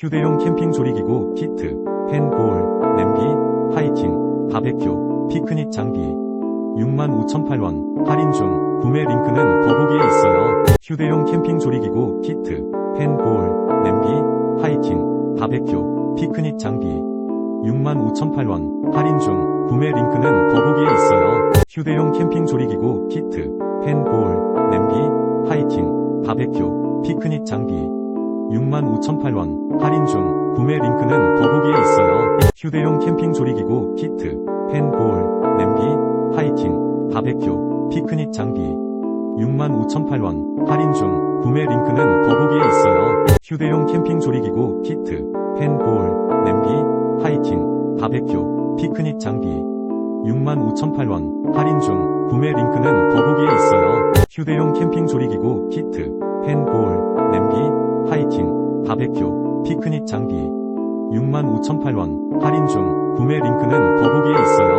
휴대용 캠핑 조리기구, 키트, 펜, 볼, 냄비, 하이킹, 바베큐, 피크닉 장비. 65,008원 할인 중 구매 링크는 더보기에 있어요. 휴대용 캠핑 조리기구, 키트, 펜, 볼, 냄비, 하이킹, 바베큐, 피크닉 장비. 65,008원 할인 중 구매 링크는 더보기에 있어요. 휴대용 캠핑 조리기구, 키트, 펜, 볼, 냄비, 하이킹, 바베큐, 피크닉 장비. 65,008원 할인 중 구매 링크는 더보기에 있어요. 휴대용 캠핑 조리기구, 키트, 펜, 볼, 냄비, 하이킹, 바베큐, 피크닉 장비. 65,008원 할인 중 구매 링크는 더보기에 있어요. 휴대용 캠핑 조리기구, 키트, 펜, 볼, 냄비, 하이킹, 바베큐, 피크닉 장비. 65,008원 할인 중 구매 링크는 더보기에 있어요. 휴대용 캠핑 조리기구, 키트, 펜, 볼, 바베큐, 피크닉 장비. 65,008원 할인 중 구매 링크는 더보기에 있어요.